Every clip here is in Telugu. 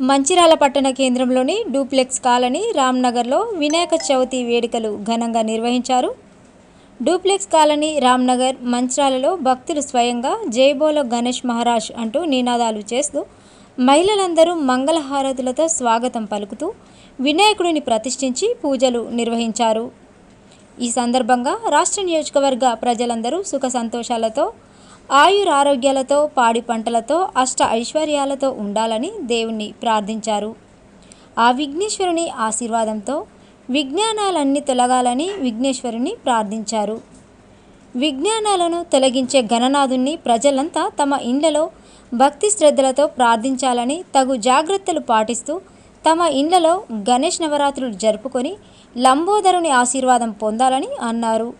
మంచిరాల పట్టణ కేంద్రంలోని డూప్లెక్స్ కాలనీ రామ్నగర్లో వినాయక చవితి వేడుకలు ఘనంగా నిర్వహించారు. డూప్లెక్స్ కాలనీ రామ్నగర్ మంచిరాలలో భక్తులు స్వయంగా జైబోలో గణేష్ మహారాజ్ అంటూ నినాదాలు చేస్తూ మహిళలందరూ మంగళహారతులతో స్వాగతం పలుకుతూ వినాయకుడిని ప్రతిష్ఠించి పూజలు నిర్వహించారు. ఈ సందర్భంగా రాష్ట్ర నియోజకవర్గ ప్రజలందరూ సుఖ సంతోషాలతో ఆయురారోగ్యాలతో పాడి పంటలతో అష్ట ఐశ్వర్యాలతో ఉండాలని దేవుణ్ణి ప్రార్థించారు. ఆ విఘ్నేశ్వరుని ఆశీర్వాదంతో విజ్ఞానాలన్నీ తొలగాలని విఘ్నేశ్వరుని ప్రార్థించారు. విజ్ఞానాలను తొలగించే గణనాథుణ్ణి ప్రజలంతా తమ ఇండ్లలో భక్తి శ్రద్ధలతో ప్రార్థించాలని తగు జాగ్రత్తలు పాటిస్తూ తమ ఇండ్లలో గణేష్ నవరాత్రులు జరుపుకొని లంబోదరుని ఆశీర్వాదం పొందాలని అన్నారు.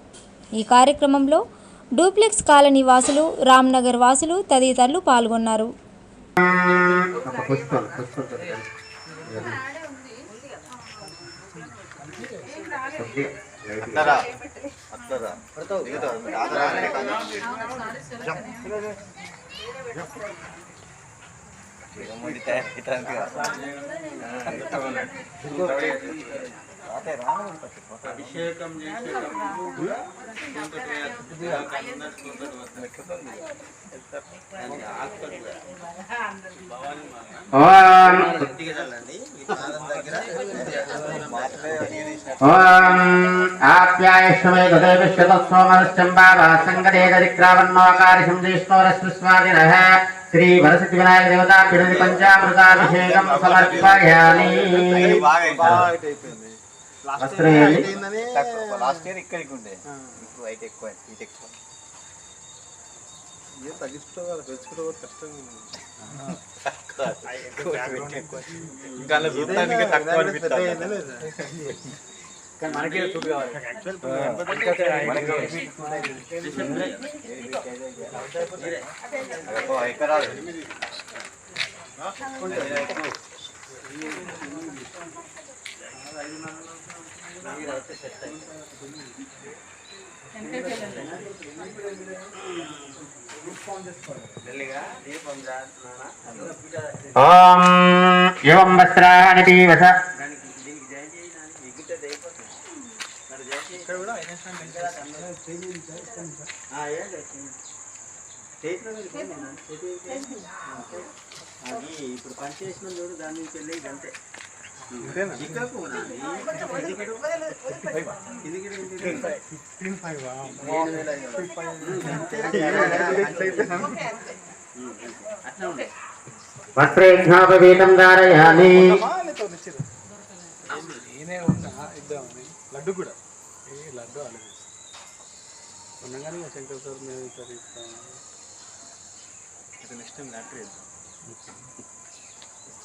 ఈ కార్యక్రమంలో డూప్లెక్స్ కాలనీ వాసులు రామ్నగర్ వాసులు తదితరులు పాల్గొన్నారు. ఒక అభిషేకం ఆప్యాయశ్వమే తదే విశ్వతత్సోమనశ్చంబావా సంగదేదరిక్రావన్నోకారిషం జిష్ణోరస్మిస్వాదినః శ్రీ వరసిద్ధి వినాయక దేవతా పిడుది పంచామృతాభిషేకం సమర్పయామి? లాస్ట్ ఇయర్ ఇక్కడికి ఉండే ఇప్పుడు ఎక్కువ హీట్ ఎక్కువ. ఇంకా చూడటానికి తక్కువ అనిపిస్తుంది ఎకరాలు ఓం యువం వస్త్రాణి పీవస అది ఇప్పుడు పనిచేసిన చూడు దాని నుంచి వెళ్ళి ఇదంతే అంతే. అట్లా ఉండే వస్త్రేఘ్నాపవీతం ధారయామి. నేనే ఉన్నా ఇద్దామని లడ్డు కూడా. ఏ లడ్డు ఆలోచిస్తాను ఉండగానే శంకర్ సార్ మేము ఇస్తాం. నెక్స్ట్ టైం లాటరీ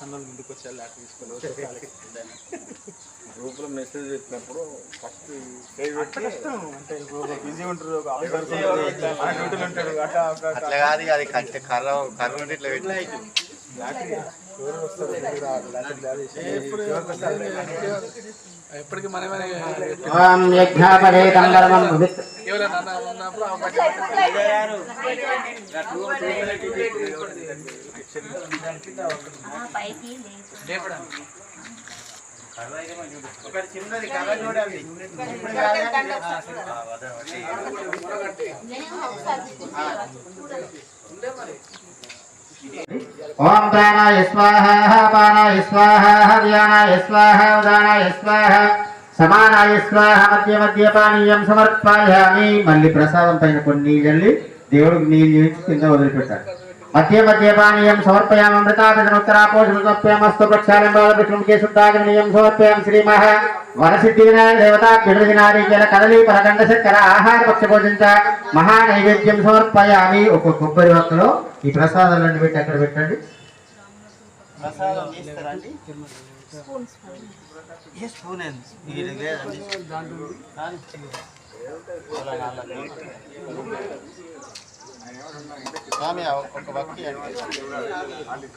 ఇస్తాను వాళ్ళు ముందుకు వచ్చి లాటరీ తీసుకోవాలి గ్రూపులో మెసేజ్ పెట్టినప్పుడు ఫస్ట్ అంటే ఇప్పుడు బిజీ ఉంటారు అట్లా కాదు అది కట్ట కర్ర కర్ర ఉంటే ఇట్లా పెట్టి? ఎప్పటికీ మనమే ఒకటి చిన్నది కర్ర చూడండి ఓం ప్రాణాయ స్వాహ పానాయ స్వాహ వ్యానాయ స్వాహ ఉదానాయ స్వాహ సమానాయ స్వాహ మధ్య మధ్య పానీయం సమర్పయామి. మళ్ళీ ప్రసాదం పైన కొన్ని నీళ్ళు దేవుడికి నీళ్ళు కింద వదిలిపెట్టాలి. మధ్య మధ్య పానీయం సమర్పయామి అమృతాభిషణోత్తరాపోషణోత్ప్యామస్తు ప్రక్షాళం బాలకృష్ణముఖే శుద్ధాగ్నియం సమర్పయాం శ్రీమహ వరసిద్ధి వినాయక దేవత పిడుది నారీకేల ఆహార పక్ష మహా నైవేద్యం సమర్పయామి. ఒక కొబ్బరి వక్కలో ఈ ప్రసాదాలన్నీ పెట్టి అక్కడ పెట్టండి? ప్రసాదం చేస్తారండి ఏ స్పూన్ ఇది లేదండి స్వామి ఒక భక్తి అంటే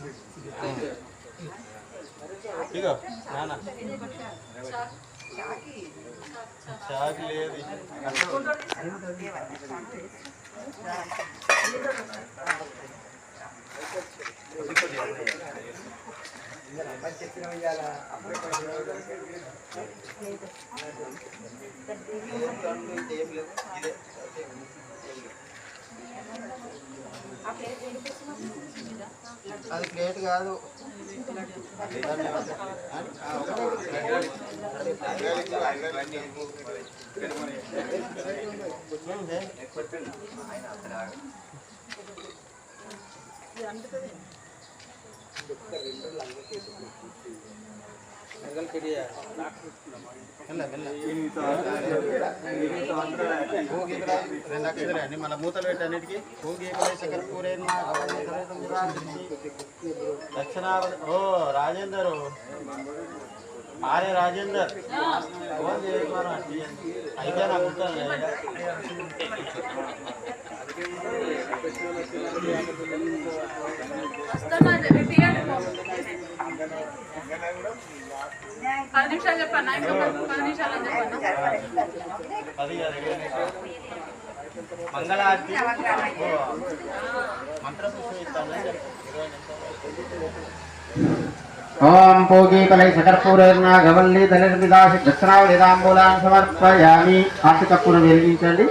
ఇగో నాన్న చాక్ లేదు ఏం లేదు ఇదే అది ప్లేట్ కాదు. రెండు అక్షరాలు అండి మళ్ళీ మూతలు పెట్టి అన్నిటికీ భోగి శంకర పూరేణ దక్షిణావతి ఓ రాజేందర్ ఆర్య రాజేందర్ ఫోన్ చేయకుమారు అయితే నాకు ఉంటాను పది నిమిషాలు చెప్పన్నా పది నిమిషాలు మంగళారతి ఓం పూగీకలై సకర్పూరేణ గవల్లి దళిర్మిదాసి దక్షిణావళిదాంబూలాన్ని సమర్పయామి. ఆర్తి వెలిగించండి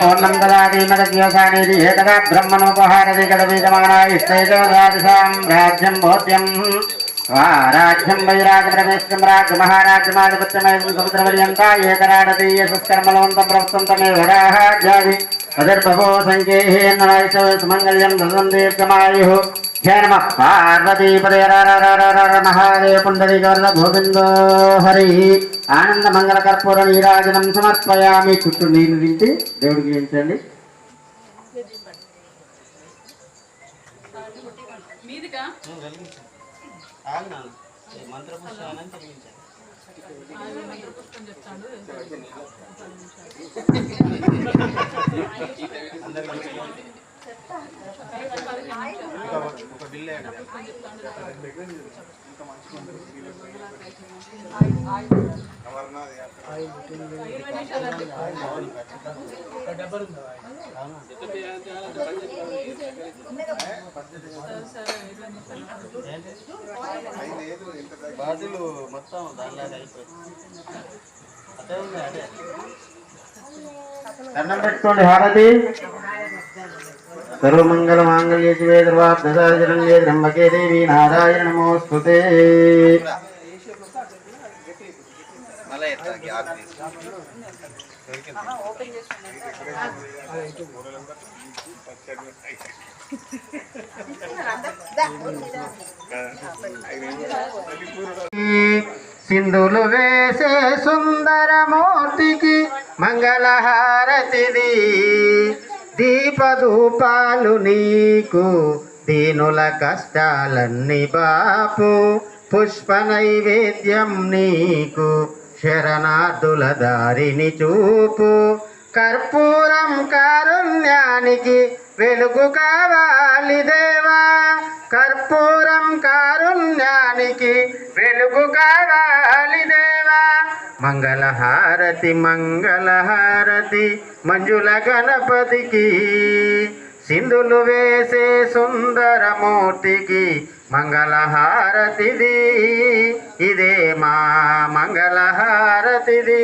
పూర్ణం ఏకదా బ్రహ్మణోపహారది కదబీజమానా రాజ్యం భోజ్యం రాజ్యం వైరాజప్రమేశ్వరం రాజ్య సముద్రపర్యంతా ఏకరాడతి యశస్కర్మలవంతం ప్రభుత్వం తమేవ అదర్భవో సంకేహేన్నాయుష సుమంగళ్యం దశం దీర్ఘమాయు జయ నమ. పార్వతీపదే మహాదేవ పుండరీ గౌరవ గోవిందో హరి. ఆనంద మంగళ కర్పూర నీరాజనం సమర్పయామి. చుట్టూ దేవుడికి మంత్రపుష్పాన్ని తొలగించాను ఒక మొత్తం దానిలాగా అయిపోయింది. అదే ఉంది అదే. దండం పెట్టుకోండి హారతి. సర్వమంగళ మాంగళ్య శివే ధ్రువాబ్ధసారణ్యే త్ర్యంబకే దేవి నారాయణ నమోస్తుతే మళ్ళీ ఎట్లా గ్యాప్ తీసి సింధులు వేసే సుందరమూర్తికి మంగళహారతిది. దీపధూపాలు నీకు దీనుల కష్టాలన్నీ బాపు. పుష్ప నైవేద్యం నీకు శరణార్థుల దారిని చూపు. కర్పూరం కారుణ్యానికి వెలుగు కావాలి దేవా. కర్పూరం కారుణ్యానికి వెలుగు కావాలి దేవా మంగళహారతి మంగళహారతి మంజుల గణపతికి. సింధులు వేసే సుందరమూర్తికి మంగళహారతిది. ఇదే మా మంగళహారతిది.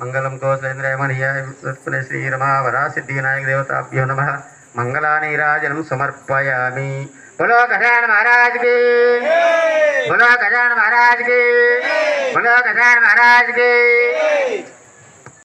మంగళం కోసేంద్రయమణియాయ విశ్వస్పనే శ్రీరమావరా సిద్ధివినాయక దేవతాభ్యో నమ. మంగళాని రాజనం సమర్పయామి. బులో గజాన మహారాజ్కి బులో గజాన మహారాజ్కి బులో గజాన మహారాజ్కి